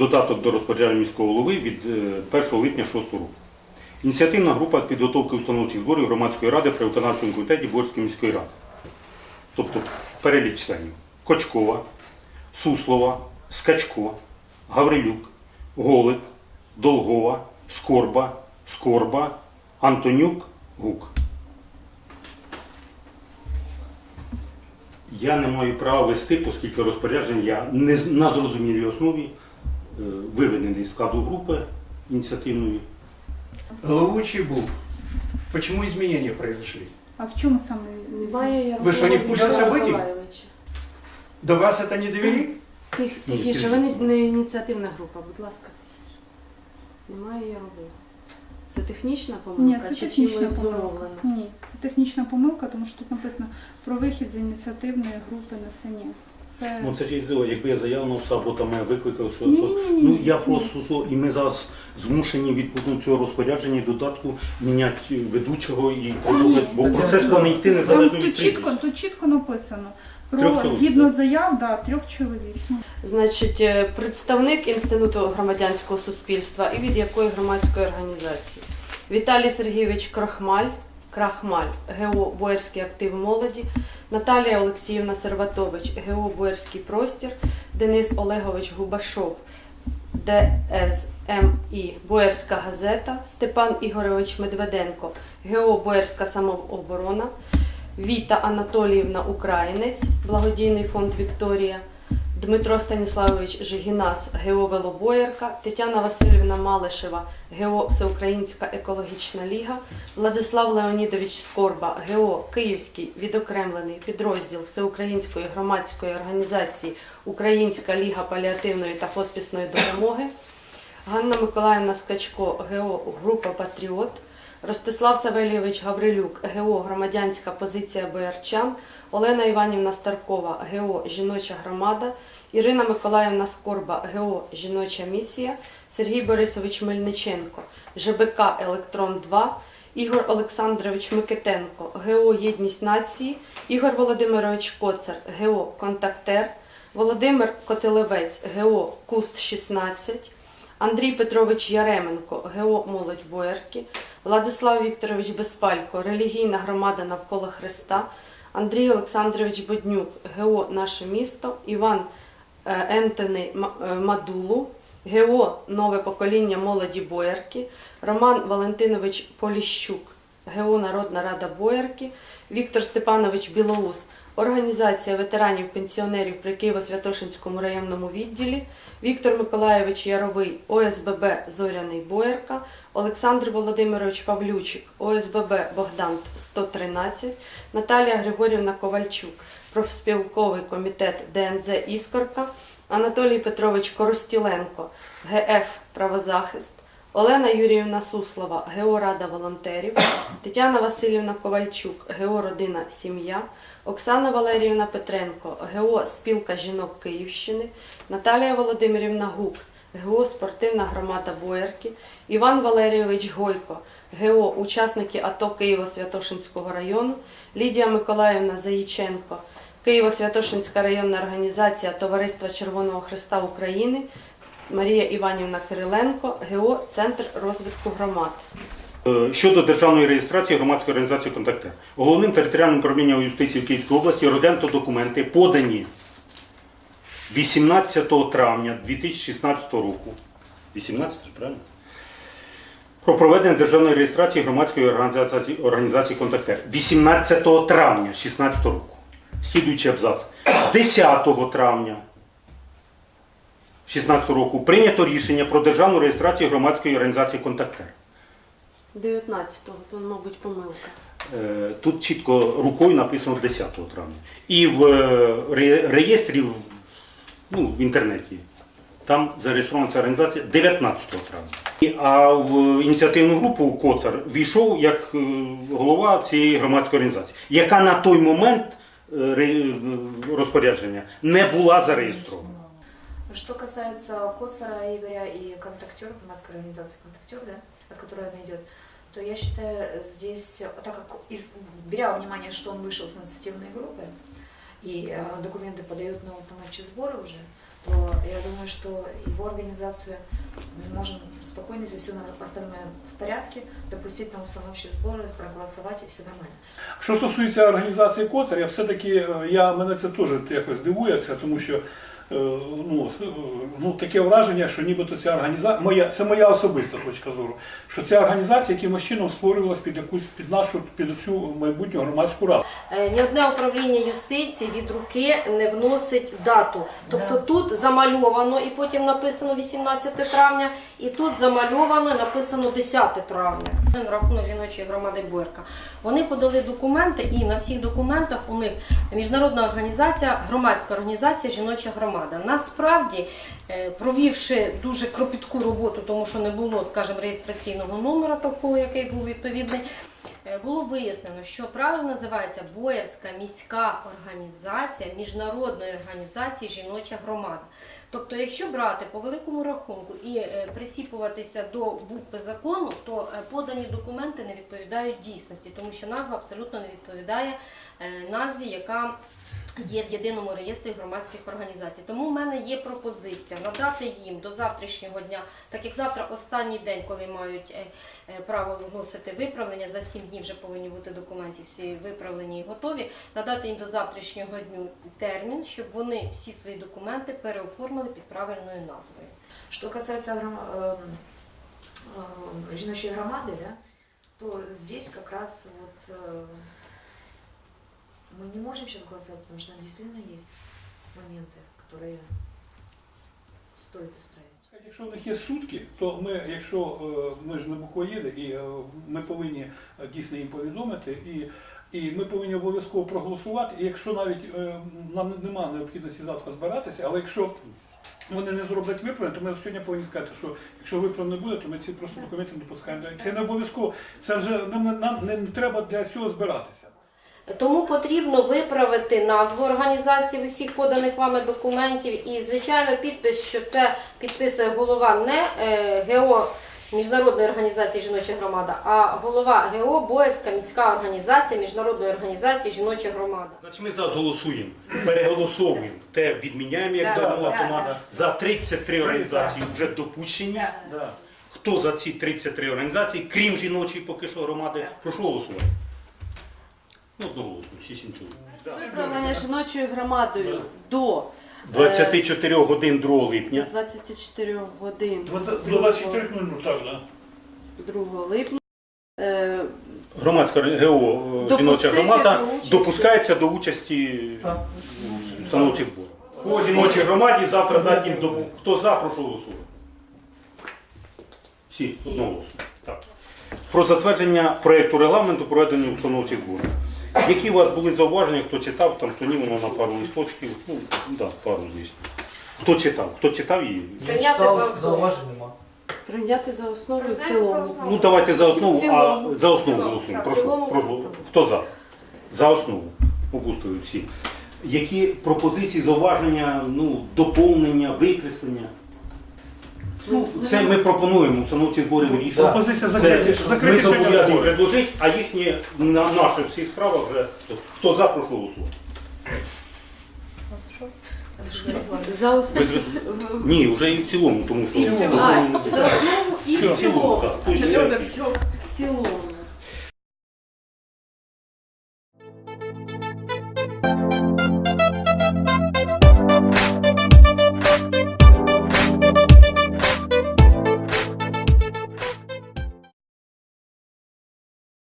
Додаток до розпорядження міського голови від е, 1 липня 6 року. Ініціативна група підготовки установчих зборів громадської ради при виконавчому комітеті Борської міської ради. Тобто перелік членів. Кочкова, Суслова, Скачко, Гаврилюк, Голик, Долгова, Скорба, Скорба, Антонюк, Гук. Я не маю права вести, оскільки розпорядження я не на зрозумілій основі е, виведений з складу групи ініціативної. Головучий був. Почему изменения произошли? А в чому саме? Немає Ви що, не в курсі Євгена событий? До вас это не довели? Тих, тихіше, ви не, не ініціативна група, будь ласка. Немає Ярови. Це технічна помилка? Ні, це чи технічна чимось помилка. зумовлено? Ні, це технічна помилка, тому що тут написано про вихід з ініціативної групи на це ні. Це Ну це ж єдине, якби я заяву написав, або там мене викликали, що Ні, ні, ні, ні, ну ні. я просто і ми зараз змушені відповідно цього розпорядження додатку міняти ведучого і продовжувати, бо Ні. процес повинен йти Там незалежно від тут чітко, тут чітко написано Трьох про чоловік, згідно так? заяв, да, трьох чоловік. Ну, Значить, е, представник Інституту громадянського суспільства і від якої громадської організації? Віталій Сергійович Крахмаль, Крахмаль, ГО Боярський актив молоді, Наталія Олексіївна Серватович, ГО Боярський простір, Денис Олегович Губашов, ДСМІ Боярська газета, Степан Ігорович Медведенко, ГО Боярська самооборона, Віта Анатоліївна Українець, благодійний фонд Вікторія, Дмитро Станіславович Жигінас, ГО Велобоярка, Тетяна Васильівна Малишева, ГО Всеукраїнська екологічна ліга, Владислав Леонідович Скорба, ГО Київський відокремлений підрозділ Всеукраїнської громадської організації Українська ліга паліативної та хоспісної допомоги, Ганна Миколаївна Скачко, ГО Група Патріот, Ростислав Савельєвич Гаврилюк, ГО Громадянська позиція Боярчан, Олена Іванівна Старкова, ГО Жіноча громада, Ірина Миколаївна Скорба, ГО Жіноча місія, Сергій Борисович Мельниченко, ЖБК Електрон 2, Ігор Олександрович Микитенко, ГО Єдність нації, Ігор Володимирович Коцар, ГО Контактер, Володимир Котелевець, ГО Куст 16, Андрій Петрович Яременко, ГО Молодь Боярки, Владислав Вікторович Безпалько, релігійна громада навколо Христа, Андрій Олександрович Боднюк, ГО Наше місто, Іван е, Ентоні Ма- е, Мадулу, ГО Нове покоління молоді Боярки, Роман Валентинович Поліщук, ГО Народна Рада Боярки, Віктор Степанович Білоус, Організація ветеранів пенсіонерів при Києво-Святошинському районному відділі, Віктор Миколаєвич Яровий, ОСББ Зоряний Боярка, Олександр Володимирович Павлючик, ОСББ Богдан 113, Наталія Григорівна Ковальчук, профспілковий комітет ДНЗ Іскорка, Анатолій Петрович Коростіленко, ГФ Правозахист, Олена Юріївна Суслова, ГО Рада волонтерів, Тетяна Васильівна Ковальчук, ГО Родина Сім'я, Оксана Валеріївна Петренко, ГО Спілка жінок Київщини, Наталія Володимирівна Гук, ГО Спортивна громада Боярки, Іван Валерійович Гойко, ГО Учасники АТО Києво-Святошинського району, Лідія Миколаївна Заїченко, Києво-Святошинська районна організація Товариства Червоного Христа України, Марія Іванівна Кириленко, ГО Центр розвитку громад. Е, Щодо державної реєстрації громадської організації «Контактер». Головним територіальним управлінням юстиції в Київській області розглянуто документи, подані 18 травня 2016 року. 18 ж, правильно? Про проведення державної реєстрації громадської організації, організації «Контактер». 18 травня 2016 року. Слідуючий абзац. 10 травня 2016 року прийнято рішення про державну реєстрацію громадської організації «Контактер». 19-го, то, мабуть, помилка. Е, Тут чітко рукою написано 10 травня. І в е, реєстрі в- ну, в інтернеті там зареєстрована ця організація 19 травня. А в ініціативну групу Коцар війшов як е, голова цієї громадської організації, яка на той момент розпорядження не була зареєстрована. Что касается Коцара Игоря и контактер, громадской организации контактер, да, от которой она идет, то я считаю, здесь, так как из, беря во внимание, что он вышел с инициативной группы, и э, документы подают на установчие сборы уже, то я думаю, что его организацию мы можем спокойно, если все остальное в порядке, допустить на установчие сборы, проголосовать и все нормально. Що стосується організації коцар, я все-таки е, я мене це теж якось дивує, це, тому що е, ну, е, ну, таке враження, що нібито ця організація, моя, це моя особиста точка зору, що ця організація якимось чином створювалась під якусь під нашу під цю майбутню громадську раду. Е, Ні одне управління юстиції від руки не вносить дату. Тобто тут замальовано і потім написано 18 травня, і тут замальовано і написано 10 травня. На рахунок жіночої громади Борка. Вони подали документи, і на всіх документах у них міжнародна організація, громадська організація Жіноча громада. Насправді, е, провівши дуже кропітку роботу, тому що не було, скажімо, реєстраційного номера такого, який був відповідний. Е, Було вияснено, що правильно називається Боярська міська організація міжнародної організації Жіноча громада. Тобто, якщо брати по великому рахунку і е, присіпуватися до букви закону, то подані документи не відповідають дійсності, тому що назва абсолютно не відповідає назві, яка є в єдиному реєстрі громадських організацій. Тому в мене є пропозиція надати їм до завтрашнього дня, так як завтра останній день, коли мають е, е, право вносити виправлення, за 7 днів вже повинні бути документи всі виправлені і готові, надати їм до завтрашнього дню термін, щоб вони всі свої документи переоформили під правильною назвою. Что касается гром- эм, эм, жіночої громады, да, то здесь как раз вот э, мы не можем сейчас голосовать, потому что там действительно есть моменты, которые стоит исправить. Якщо в них є сутки, то ми, якщо е, ми ж не буквоїди, і е, ми повинні е, дійсно їм повідомити, і, і ми повинні обов'язково проголосувати. І якщо навіть е, нам немає необхідності завтра збиратися, але якщо вони не зроблять виправлення, то ми сьогодні повинні сказати, що якщо виправлень не буде, то ми ці просто документи не допускаємо. Це не обов'язково, це вже нам, не- нам не треба для цього збиратися. Тому потрібно виправити назву організації в усіх поданих вами документів і, звичайно, підпис, що це підписує голова не е, ГО Міжнародної організації Жіноча громада, а голова ГО Боярська міська організація Міжнародної організації Жіноча громада. Значить, ми зараз голосуємо, переголосовуємо те, відміняємо, як Да, давно да, автомат. За 33 організації вже допущені. Да. Хто за ці 33 організації, крім жіночої поки що громади, прошу голосувати. Ну, одноголосно, всі сім чоловік. Виправлення жіночою громадою до 24 годин 2 липня. 24 годин До 24 ну так, да. 2 липня. Е, Громадська ГО е, жіноча Допустити громада до участі. допускається до участі в установчих зборах. По жіночій громаді завтра дати їм добу. Хто за, прошу голосувати. Всі, Всі. одноголосно. Так. Про затвердження проєкту регламенту проведення установчих зборів. Які у вас були зауваження, хто читав, там хто ні, воно на пару листочків, ну, да, пару звісно. Хто читав? Хто читав її? Прийняти за основу. зауважень нема. прийняти за основу і в за цілому. основу. Ну давайте за основу, а цілому. за основу голосуємо. В Прошу, цілому. прошу. Хто за? За основу. Опустили всі. Які пропозиції, зауваження, ну, доповнення, викреслення? Ну, це ми пропонуємо установці збори вирішувати. Пропозиція закриті. Це закриті Ми сьогодні зобов'язані збори. предложити, а їхні на наші всі справи вже хто за, прошу голосувати. За основу. Ні, вже і в цілому, тому що І в цілому. А, за основу і в в цілому, цілому. так. Тут В цілому.